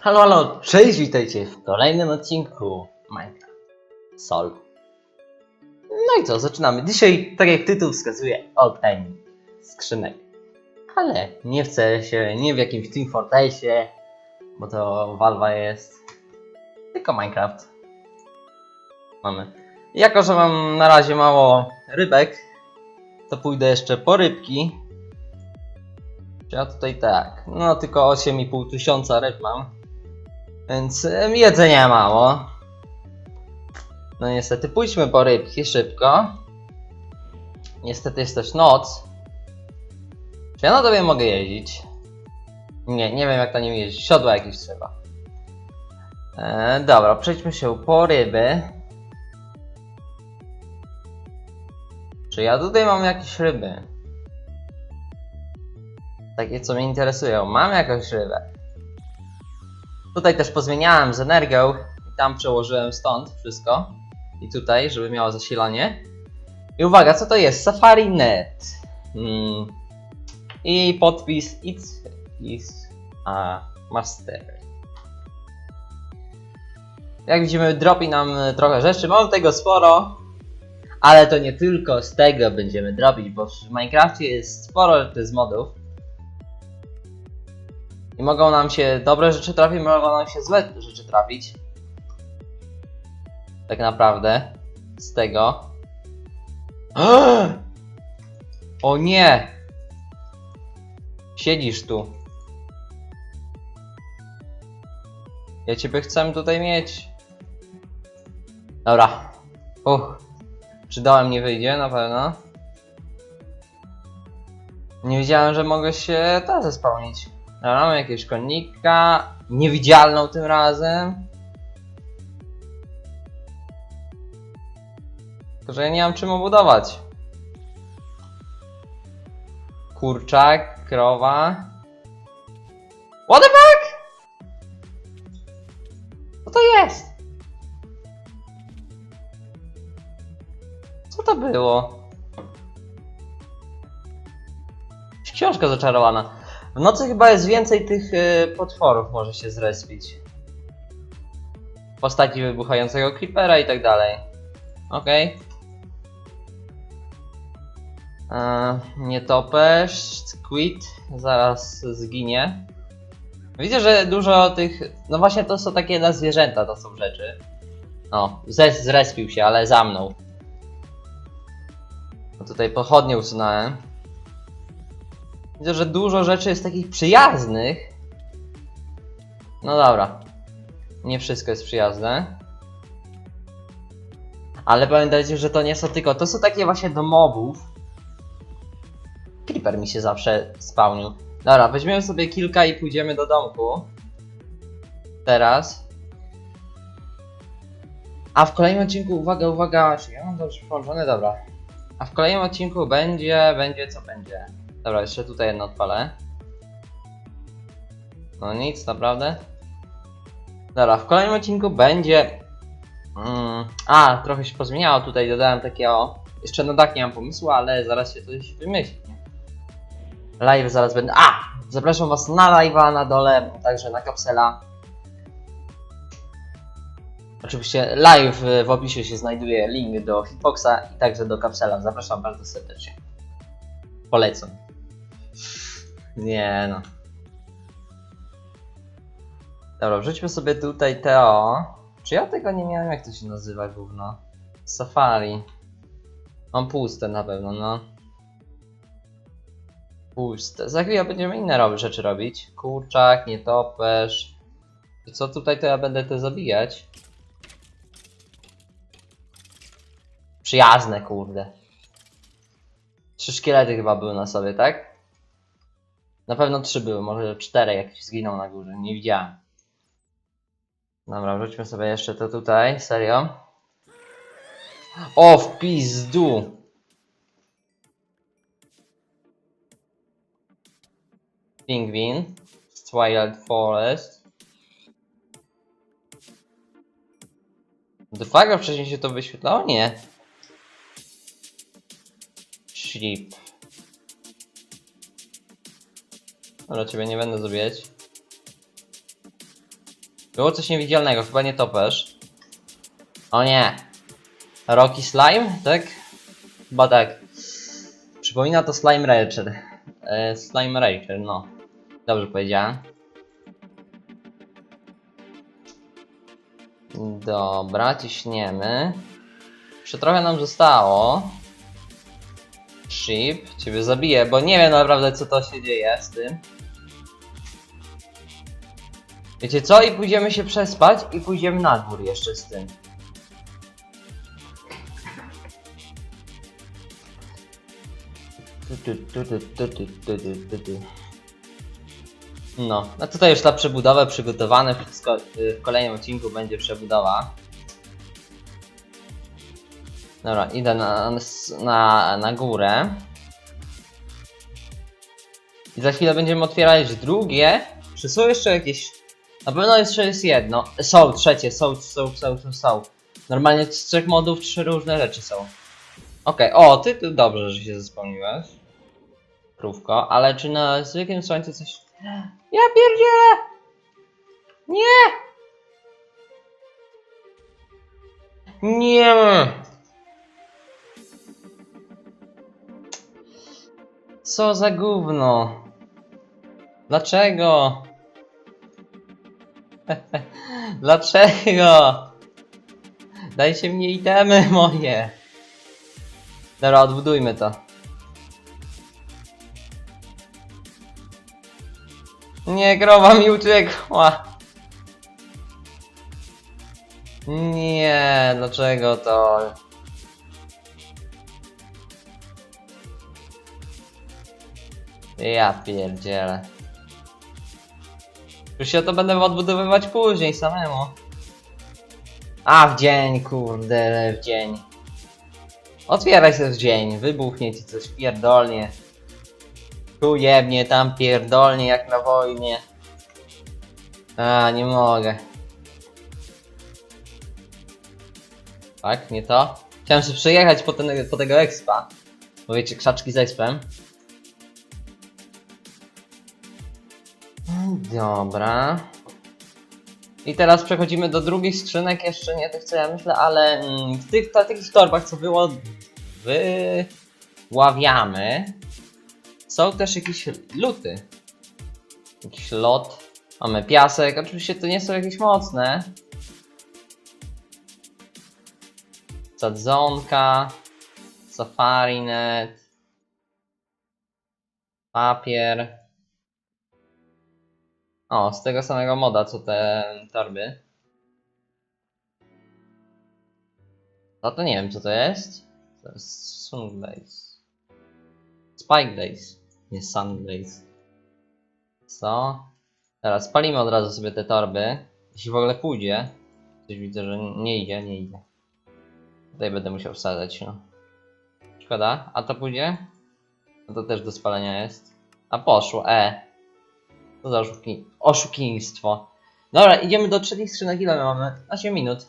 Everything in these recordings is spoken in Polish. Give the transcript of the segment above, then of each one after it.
Halo, halo, cześć, witajcie w kolejnym odcinku Minecraft Sol. No i co, zaczynamy. Dzisiaj, tak jak tytuł wskazuje, opening skrzynek. Ale nie w CS-ie, nie w jakimś Team Fortressie, bo to Valve jest, tylko Minecraft. Mamy. Jako, że mam na razie mało rybek, to pójdę jeszcze po rybki. Ja tutaj tak, no tylko 8,5 tysiąca ryb mam. Więc jedzenia mało. No niestety, pójdźmy po rybki szybko. Niestety jest też noc. Czy ja na tobie mogę jeździć? Nie, nie wiem jak na nim jeździć. Siodła jakieś trzeba. E, dobra, przejdźmy się po ryby. Czy ja tutaj mam jakieś ryby? Takie co mnie interesują. Mam jakąś rybę. Tutaj też pozmieniałem z energią i tam przełożyłem stąd wszystko. I tutaj, żeby miało zasilanie. I uwaga, co to jest? Safari Net. Mm. I podpis It is a master. Jak widzimy, dropi nam trochę rzeczy. Mam tego sporo. Ale to nie tylko z tego będziemy dropić, bo w Minecrafcie jest sporo z modów. I mogą nam się dobre rzeczy trafić, mogą nam się złe rzeczy trafić. Tak naprawdę. Z tego. O nie! Siedzisz tu. Ja ciebie chcę tutaj mieć. Dobra. Uch. Czy dołem nie wyjdzie? Na pewno. Nie wiedziałem, że mogę się ta zespełnić. Dobra, mamy jakiegoś konika. Niewidzialną tym razem. Tylko, że ja nie mam czym obudować. Kurczak, krowa. What the fuck? Co to jest? Co to było? Książka zaczarowana. W nocy chyba jest więcej tych y, potworów może się zrespić. W postaci wybuchającego creepera i tak dalej. Okej. Okay. Nietoperz, squid, zaraz zginie. Widzę, że dużo tych... No właśnie to są takie dla zwierzęta, to są rzeczy. O, zes zrespił się, ale za mną. No tutaj pochodnie usunąłem. Widzę, że dużo rzeczy jest takich przyjaznych. No dobra. Nie wszystko jest przyjazne. Ale pamiętajcie, że to nie są tylko. To są takie właśnie do mobów. Creeper mi się zawsze spełnił. Dobra, weźmiemy sobie kilka i pójdziemy do domku. Teraz. A w kolejnym odcinku, uwaga, uwaga, czy ja mam dobrze połączone? Dobra. A w kolejnym odcinku będzie, będzie co będzie. Dobra, jeszcze tutaj jedno odpalę. No nic, naprawdę. Dobra, w kolejnym odcinku będzie... Mm, a, trochę się pozmieniało tutaj, dodałem takie o... Jeszcze na dach nie mam pomysłu, ale zaraz się coś wymyśli. Live zaraz będę... A! Zapraszam was na live'a na dole, także na kapsela. Oczywiście live y, w opisie się znajduje link do hitboxa i także do kapsela. Zapraszam bardzo serdecznie. Polecam. Nie no. Dobra, wrzućmy sobie tutaj Teo. Czy ja tego nie miałem? Jak to się nazywa gówno? Safari. Mam puste na pewno, no. Puste. Za chwilę będziemy inne rzeczy robić. Kurczak, nietoperz. Co tutaj to ja będę te zabijać? Przyjazne, kurde. Trzy szkielety chyba były na sobie, tak? Na pewno trzy były, może cztery, jak zginął na górze, nie widziałem. Dobra, wróćmy sobie jeszcze to tutaj, serio. O, w pizdu! Pingwin. Twilight Forest. The fuck, a wcześniej się to wyświetlało? Nie. Sheep. Ale ciebie nie będę zabijać. Było coś niewidzialnego, chyba nie topesz. O nie. Rocky Slime, tak? Chyba tak. Przypomina to Slime Rancher. E, slime Rancher, no. Dobrze powiedziałem. Dobra, ciśniemy. Jeszcze trochę nam zostało. Ship, ciebie zabiję, bo nie wiem naprawdę co to się dzieje z tym. Wiecie co? I pójdziemy się przespać i pójdziemy na dwór jeszcze z tym. No, no tutaj już ta przebudowa przygotowana, wszystko y, w kolejnym odcinku będzie przebudowa. Dobra, idę na, na, na górę. I za chwilę będziemy otwierać drugie. Czy są jeszcze jakieś na pewno jeszcze jest jedno. Są trzecie, są, są, są, są, są. Normalnie z trzech modów trzy różne rzeczy są. Okej, o, ty tu dobrze, że się zespełniłeś. Krówko, ale czy na zwykłym słońcu coś... Ja pierdzielę! Nie! Nie! Co za gówno? Dlaczego? Dlaczego? Dajcie mnie itemy moje. Dobra, odbudujmy to. Nie, krowa mi uciekła. Nie, dlaczego to? Ja pierdzielę. Już się to będę odbudowywać później samemu. A, w dzień, kurde, w dzień. Otwieraj się w dzień, wybuchnie ci coś pierdolnie. Tu jebnie, tam pierdolnie jak na wojnie. A, nie mogę. Tak, nie to? Chciałem się przejechać po, ten, po tego expa. Bo wiecie, krzaczki z expem. Dobra. I teraz przechodzimy do drugich skrzynek, jeszcze nie tych co ja myślę, ale mm, w tych ta, torbach co było wyławiamy są też jakieś luty. Jakiś lot. Mamy piasek, oczywiście to nie są jakieś mocne. Sadzonka, safari net, papier. O, z tego samego moda co te torby. No to nie wiem co to jest. To jest. Spike Blaze. Nie Sunblaze. Co? Teraz spalimy od razu sobie te torby. Jeśli w ogóle pójdzie. Coś widzę, że nie idzie, nie idzie. Tutaj będę musiał wsadzać, no. Szkoda. A to pójdzie? No to też do spalenia jest. A poszło, e. Co za oszuki... oszukiństwo. Dobra, idziemy do trzecich skrzynek. Ile my mamy? 8 minut.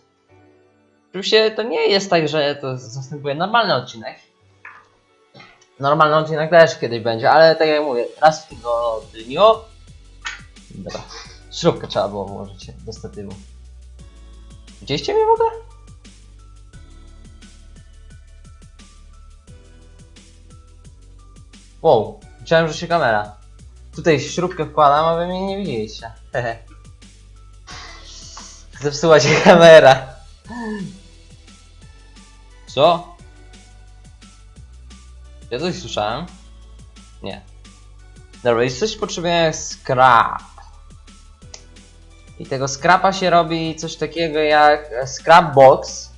Oczywiście to nie jest tak, że to zastępuje normalny odcinek. Normalny odcinek też kiedyś będzie, ale tak jak mówię, raz w tygodniu. Dobra. Śrubkę trzeba było włożyć do statywu. Widzieliście mnie w ogóle? Wow, myślałem, że się kamera. Tutaj śrubkę wkładam, a wy mnie nie widzieliście. Hehe. Zepsuła się kamera. Co? Ja coś słyszałem? Nie. Dobra, jeśli coś potrzebujemy jak scrap. I tego scrapa się robi coś takiego jak scrap box.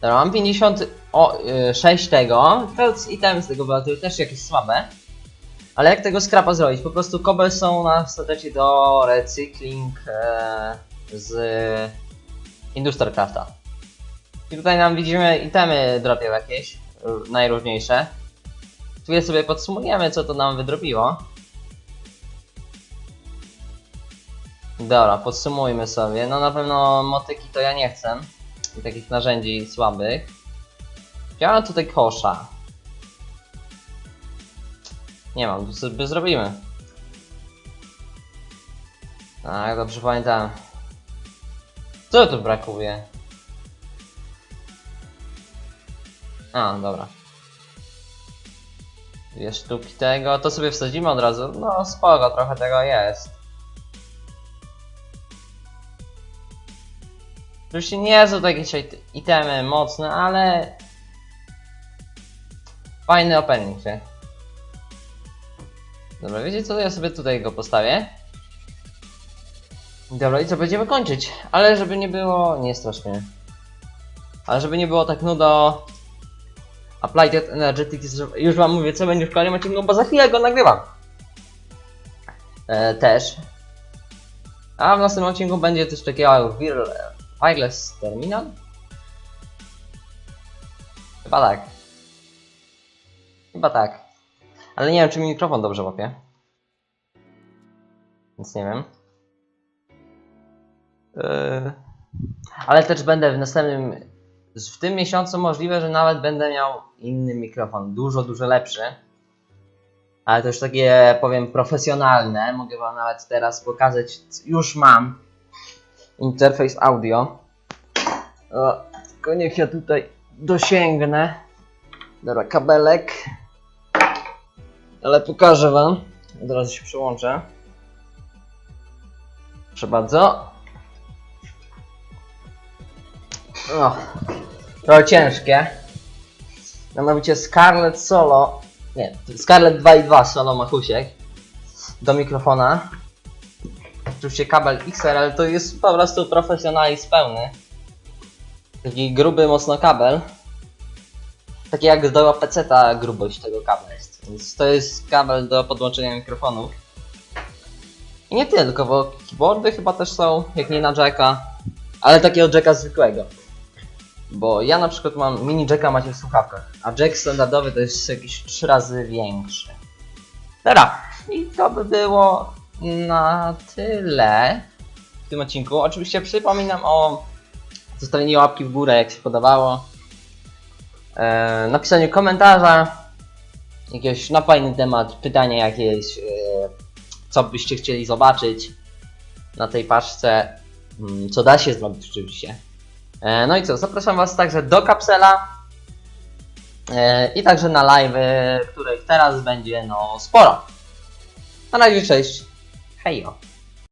Dobra, mam 56 tego. To itemy z tego były też jakieś słabe. Ale jak tego scrapa zrobić? Po prostu kobel są na statecie do recykling e, z Industrial Crafta. I tutaj nam widzimy itemy dropią jakieś, y, najróżniejsze. Tu sobie podsumujemy co to nam wydrobiło. Dobra, podsumujmy sobie. No na pewno motyki to ja nie chcę. I takich narzędzi słabych. Chciałem tutaj kosza. Nie mam, to sobie zrobimy. Tak, dobrze pamiętam. Co tu brakuje? A, dobra. Dwie sztuki tego, to sobie wsadzimy od razu. No spoko, trochę tego jest. Oczywiście nie są to jakieś it- itemy mocne, ale... Fajny opening się. Dobra, wiecie co, ja sobie tutaj go postawię. Dobra, i co, będziemy kończyć. Ale żeby nie było... Nie strasznie. Ale żeby nie było tak nudo... Applied Energetics, już wam mówię co będzie w kolejnym odcinku, bo za chwilę go nagrywam. E, też. A w następnym odcinku będzie jak Vir- Wireless Terminal? Chyba tak. Chyba tak. Ale nie wiem czy mi mikrofon dobrze łapie. Więc nie wiem. Yy, Ale też będę w następnym. W tym miesiącu możliwe, że nawet będę miał inny mikrofon. Dużo, dużo lepszy. Ale to już takie, powiem, profesjonalne. Mogę Wam nawet teraz pokazać. Już mam interfejs audio. O, tylko niech ja tutaj dosięgnę. Dobra, kabelek. Ale pokażę Wam. Od razu się przyłączę. Proszę bardzo. O, trochę ciężkie. Mianowicie Scarlett Solo. Nie, Scarlett 2.2 Solo Machusiek. Do mikrofona. Oczywiście kabel XLR to jest po prostu profesjonalizm pełny. Taki gruby mocno kabel. Taki jak do PC-ta grubość tego kabla jest. To jest kabel do podłączenia mikrofonów. I nie tylko, bo keyboardy chyba też są, jak nie na jacka, ale takiego jacka zwykłego. Bo ja na przykład mam mini jacka macie w słuchawkach, a jack standardowy to jest jakieś 3 razy większy. Dobra, i to by było na tyle w tym odcinku. Oczywiście przypominam o zostawieniu łapki w górę, jak się podobało. E, napisaniu komentarza, jakiegoś na fajny temat, pytania jakieś, e, co byście chcieli zobaczyć na tej paczce, mm, co da się zrobić oczywiście. E, no i co, zapraszam Was także do kapsela e, i także na live, których teraz będzie no sporo. Na razie, cześć, hejo.